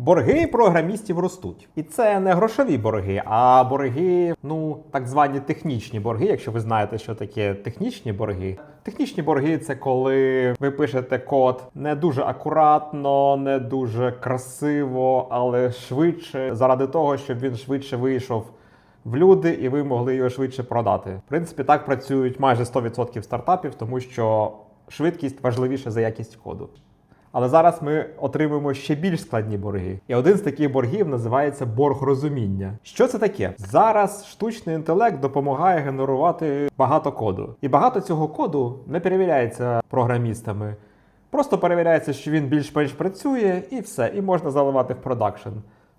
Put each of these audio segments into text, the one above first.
Борги програмістів ростуть. І це не грошові борги, а борги, ну так звані технічні борги. Якщо ви знаєте, що таке технічні борги. Технічні борги це коли ви пишете код не дуже акуратно, не дуже красиво, але швидше, заради того, щоб він швидше вийшов в люди, і ви могли його швидше продати. В принципі, так працюють майже 100% стартапів, тому що швидкість важливіша за якість коду. Але зараз ми отримуємо ще більш складні борги. І один з таких боргів називається борг розуміння. Що це таке? Зараз штучний інтелект допомагає генерувати багато коду. І багато цього коду не перевіряється програмістами. Просто перевіряється, що він більш-менш працює, і все, і можна заливати в продакшн.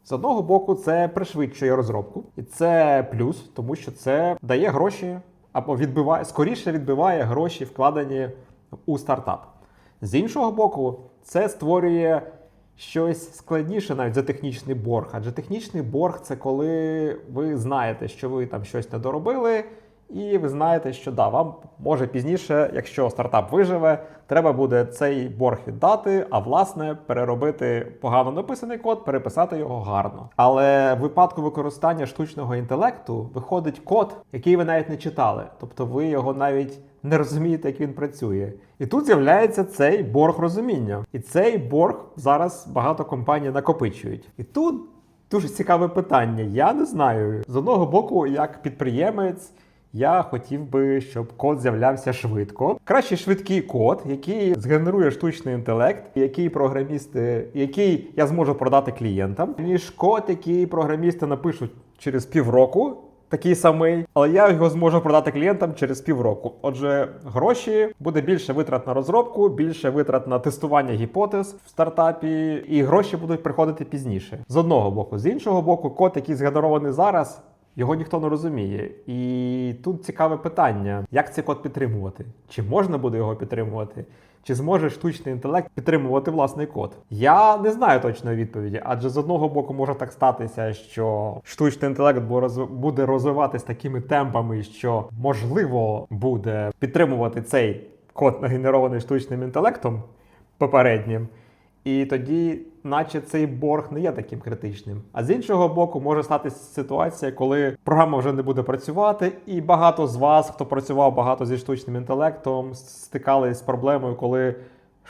З одного боку, це пришвидшує розробку, і це плюс, тому що це дає гроші або відбиває скоріше відбиває гроші, вкладені у стартап. З іншого боку, це створює щось складніше навіть за технічний борг. Адже технічний борг це коли ви знаєте, що ви там щось не доробили, і ви знаєте, що да, вам може пізніше, якщо стартап виживе, треба буде цей борг віддати, а власне переробити погано написаний код, переписати його гарно. Але в випадку використання штучного інтелекту виходить код, який ви навіть не читали, тобто ви його навіть не розумієте, як він працює. І тут з'являється цей борг розуміння. І цей борг зараз багато компаній накопичують. І тут дуже цікаве питання. Я не знаю. З одного боку, як підприємець. Я хотів би, щоб код з'являвся швидко. Краще швидкий код, який згенерує штучний інтелект, який програмісти, який я зможу продати клієнтам, ніж код, який програмісти напишуть через півроку. Такий самий, але я його зможу продати клієнтам через півроку. Отже, гроші буде більше витрат на розробку, більше витрат на тестування гіпотез в стартапі, і гроші будуть приходити пізніше. З одного боку, з іншого боку, код, який згенерований зараз, його ніхто не розуміє. І тут цікаве питання: як цей код підтримувати? Чи можна буде його підтримувати? Чи зможе штучний інтелект підтримувати власний код? Я не знаю точної відповіді, адже з одного боку може так статися, що штучний інтелект буде розвиватись такими темпами, що можливо буде підтримувати цей код, нагенерований штучним інтелектом попереднім. І тоді, наче цей борг не є таким критичним. А з іншого боку, може статися ситуація, коли програма вже не буде працювати, і багато з вас, хто працював багато зі штучним інтелектом, стикались з проблемою, коли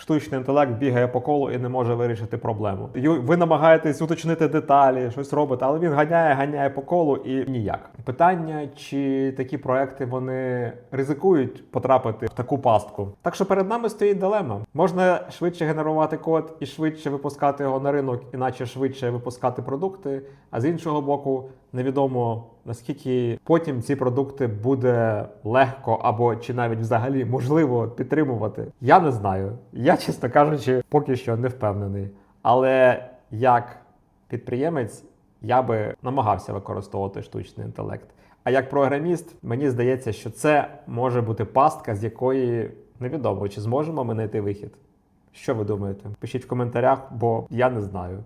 штучний інтелект бігає по колу і не може вирішити проблему. Ви намагаєтесь уточнити деталі, щось робите, але він ганяє, ганяє по колу і ніяк. Питання, чи такі проекти вони ризикують потрапити в таку пастку. Так що перед нами стоїть дилема. Можна швидше генерувати код і швидше випускати його на ринок, іначе швидше випускати продукти. А з іншого боку, невідомо наскільки потім ці продукти буде легко або чи навіть взагалі можливо підтримувати. Я не знаю. Я, чесно кажучи, поки що не впевнений. Але як підприємець я би намагався використовувати штучний інтелект. А як програміст, мені здається, що це може бути пастка, з якої невідомо, чи зможемо ми знайти вихід. Що ви думаєте? Пишіть в коментарях, бо я не знаю.